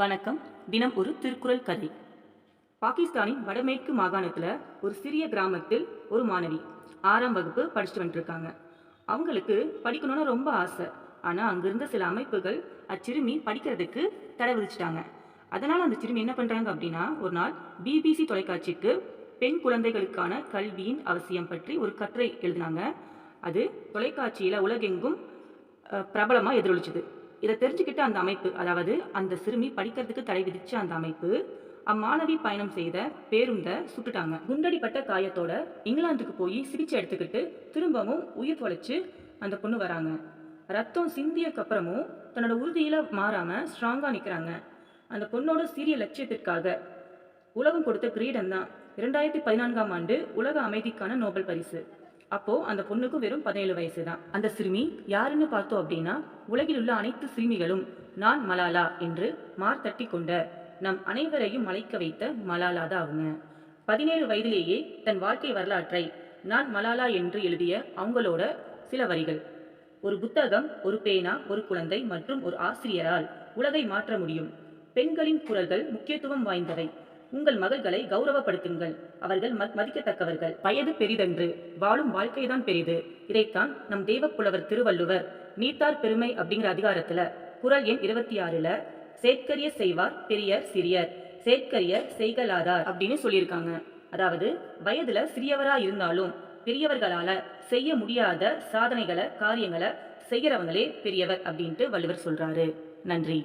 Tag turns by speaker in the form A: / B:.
A: வணக்கம். தினம் ஒரு திருக்குறள் கதை. பாகிஸ்தானின் வடமேற்கு மாகாணத்தில் ஒரு சிறிய கிராமத்தில் ஒரு மாணவி ஆறாம் வகுப்பு படிச்சுட்டு வந்துட்டுருக்காங்க அவங்களுக்கு படிக்கணும்னு ரொம்ப ஆசை. ஆனால் அங்கிருந்த சில அமைப்புகள் அச்சிறுமி படிக்கிறதுக்கு தடை விதிச்சிட்டாங்க. அதனால் அந்த சிறுமி என்ன பண்ணுறாங்க அப்படின்னா ஒரு நாள் பிபிசி தொலைக்காட்சிக்கு பெண் குழந்தைகளுக்கான கல்வியின் அவசியம் பற்றி ஒரு கட்டுரை எழுதினாங்க. அது தொலைக்காட்சியில் உலகெங்கும் பிரபலமாக எதிரொலிச்சுது. இதை தெரிஞ்சுக்கிட்ட அந்த அமைப்பு அதாவது அந்த சிறுமி படிக்கிறதுக்கு தடை விதிச்ச அந்த அமைப்பு அம்மாணவி பயணம் செய்த பேருந்தை சுட்டுட்டாங்க. குண்டடிப்பட்ட காயத்தோட இங்கிலாந்துக்கு போய் சிகிச்சை எடுத்துக்கிட்டு திரும்பவும் உயிர் தொலைச்சு அந்த பொண்ணு வராங்க. ரத்தம் சிந்தியக்கு அப்புறமும் தன்னோட உறுதியில மாறாம ஸ்ட்ராங்கா நிக்கிறாங்க. அந்த பொண்ணோட சீரிய லட்சியத்திற்காக உலகம் கொடுத்த கிரீடம் தான். இரண்டாயிரத்தி பதினான்காம் ஆண்டு உலக அமைதிக்கான நோபல் பரிசு. அப்போ அந்த பொண்ணுக்கு வெறும் பதினேழு வயசு தான் அந்த சிறுமி யாருன்னு பார்த்தோம் அப்படின்னா உலகில் உள்ள அனைத்து சிறுமிகளும் நான் மலாலா என்று மார்த்தட்டி கொண்ட நம் அனைவரையும் மலைக்க வைத்த மலாலா தான் அவங்க. பதினேழு வயதிலேயே தன் வாழ்க்கை வரலாற்றை நான் மலாலா என்று எழுதிய அவங்களோட சில வரிகள். ஒரு புத்தகம் ஒரு பேனா ஒரு குழந்தை மற்றும் ஒரு ஆசிரியரால் உலகை மாற்ற முடியும். பெண்களின் குரல்கள் முக்கியத்துவம் வாய்ந்தவை. உங்கள் மகள்களை கௌரவப்படுத்துங்கள். அவர்கள் மதிக்கத்தக்கவர்கள். வயது பெரிதென்று. வாழும் வாழ்க்கைதான் பெரிது. இதைத்தான் நம் தேவப்புலவர் திருவள்ளுவர் நீத்தார் பெருமை அப்படிங்கிற அதிகாரத்துல குரல் எண் இருபத்தி ஆறுல சேட்கரிய செய்வார் பெரியர் சிறியர். சேட்கரியர் செய்கலாதார் அப்படின்னு சொல்லியிருக்காங்க. அதாவது வயதுல சிறியவரா இருந்தாலும் பெரியவர்களால செய்ய முடியாத சாதனைகளை காரியங்களை செய்யறவங்களே பெரியவர் அப்படின்ட்டு வள்ளுவர் சொல்றாரு. நன்றி.